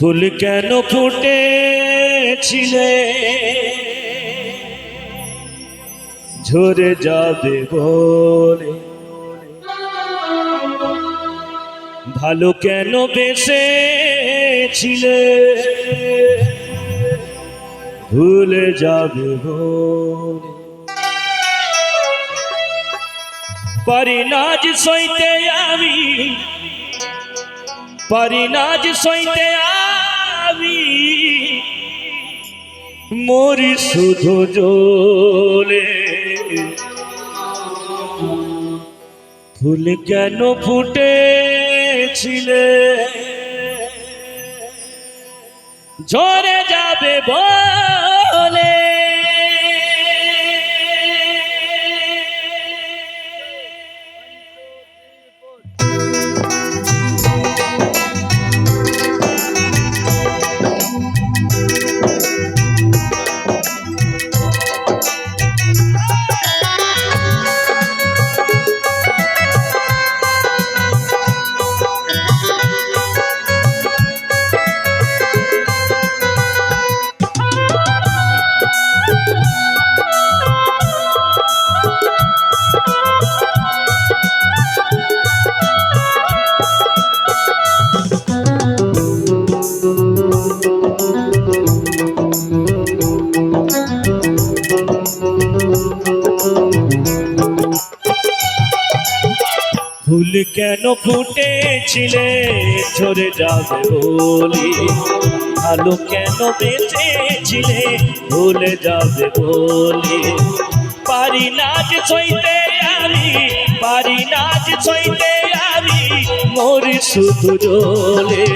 ফুল কেন ফুটেছিলে? ঝরে যাবে বলে। ভালো কেন বেসেছিলে? ভুলে যাবে বলে। পারি নাজ সইতে আমি পারি নাজ সইতে আমি মরি শুধু জলে। ফুল কেন ফুটেছিলে? ঝরে যাবে বলে ফুল কেন ফুটেছিলে? ঝরে যাবে বলি। আলো কেন বেঁচেছিলে? ভুলে যাবে বলি। পারি নাচ ছইতে আমি, পারি নাচ ছইতে আমি, মরি শুধু জলে।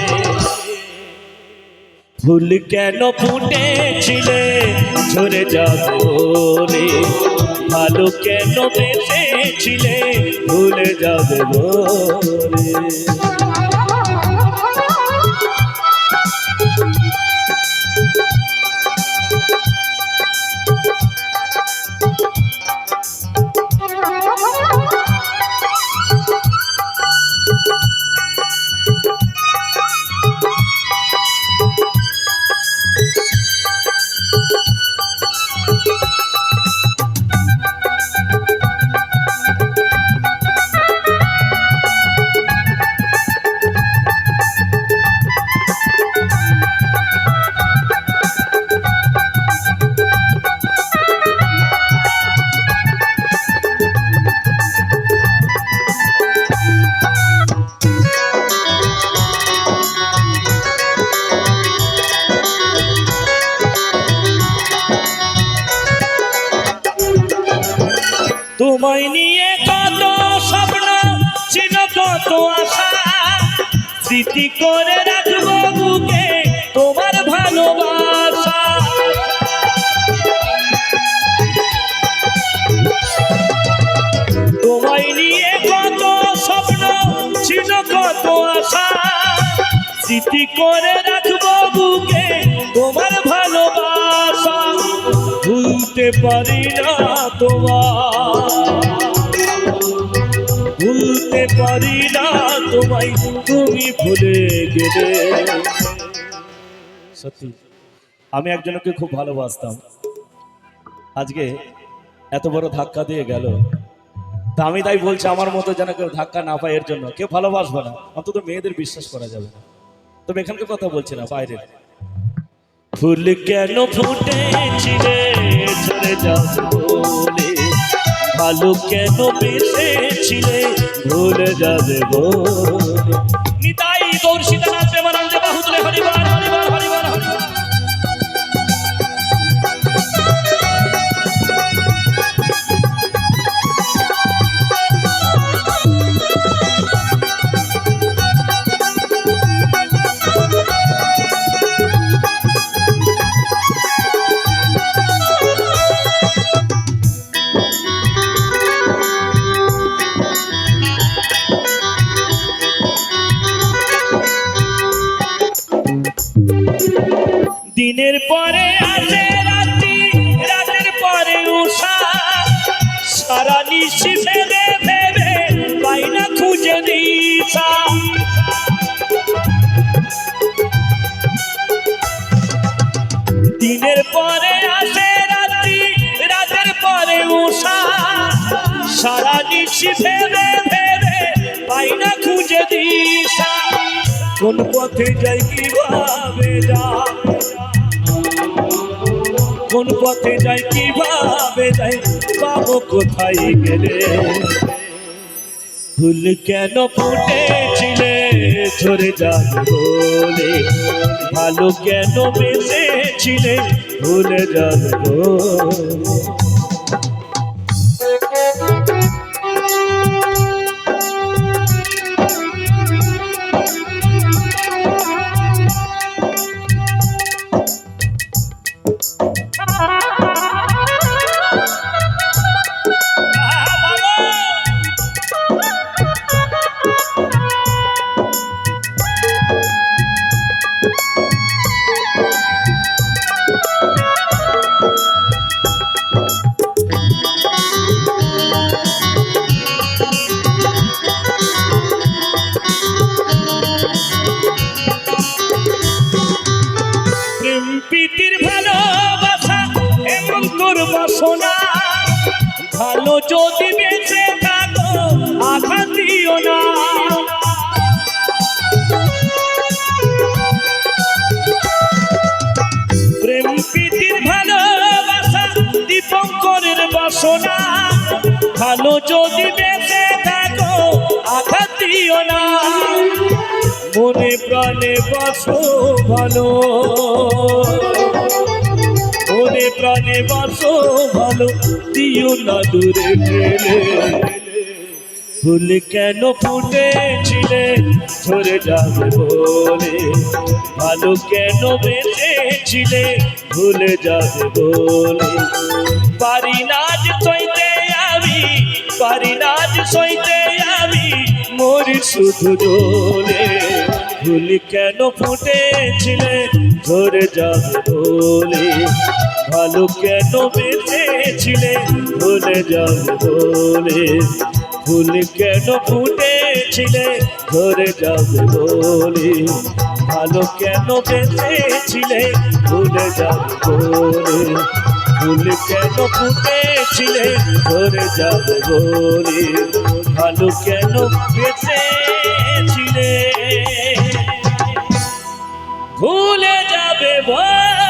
ফুল কেন ফুটেছিলে? ঝরে যাবে বলে। আলো কেন বেঁচেছিলে ভুলে যাবে বলে। স্মৃতি করে রাখব বুকে তোমার ভালোবাসা। তোমায় নিয়ে কত স্বপ্ন, ছিল কত আশা। স্মৃতি করে রাখব বুকে তোমার ভালোবাসা। ভুলতে পারি না তোমার ভুলতে পারি না তোমায় তুমি ভুলে গেলে। সত্যি, আমি একজনকে খুব ভালোবাসতাম। আজকে এত বড় ধাক্কা দিয়ে গেল। তা আমি তাই বলছি, আমার মতো যেন কেউ ধাক্কা না পায়, এর জন্য। কেউ ভালোবাসবে না, অন্তত মেয়েদের বিশ্বাস করা যাবে না। তবে এখানকার কথা বলছি না, বাইরে। ফুল কেন ফুটেছিলে? ঝরে যাবে বলে ভালো কেন বেঁচেছিলে ভুলে যাবে বলে নিতাই গৌর বাহুতলে হরিবার হরিবার হরিবার হরিবার দিনের পরে আসে রাতি, রাতের পরে উষা। সারা নিশি ভেবে ভেবে পাই না খুঁজে দিশা। দিনের পরে আসে রাতি, রাতের পরে উষা। সারা নিশি ভেবে ভেবে পাই না খুঁজে দিশা। কোন পথে যাই কীভাবে যা পথে যাই, কীভাবে যাই পাবো কোথায় গেলে? ফুল কেন ফুটেছিলে ঝরে যাবে ভালো কেন বেঁচেছিলে ভুলে যাবে যদি বেঁচে থাকো, আঘাত দিও না। প্রেম, প্রীতির ভালোবাসা দীপঙ্করের বাসনা। ভালো যদি বেঁচে থাকো, আঘাত দিও না। মনে প্রাণে বাসো ভালো। প্রাণে বাসো, ভালো দিও না দূরে গেলে। ফুল কেন ফুটেছিলে ঝরে যাবে বলে? ভালো কেন বেঁচেছিলে ভুলে যাবে বলে? পারি না সইতে আমি, পারি না সইতে আমি, মরি শুধু দোলে। ফুল কেন ফুটেছিলে ঝরে যাবে বলে? ভালো কেন বেঁচেছিলে ভুলে যাবে বলে। ফুল কেন ফুটেছিলে? ধরে যাবে বলে। ভালো কেন বেঁচেছিলে ভুলে যাবে বলে। ফুল কেন ফুটেছিলে? ধরে যাবে বলে। ভালো কেন বেঁচেছিলে ভুলে যাবে বলে।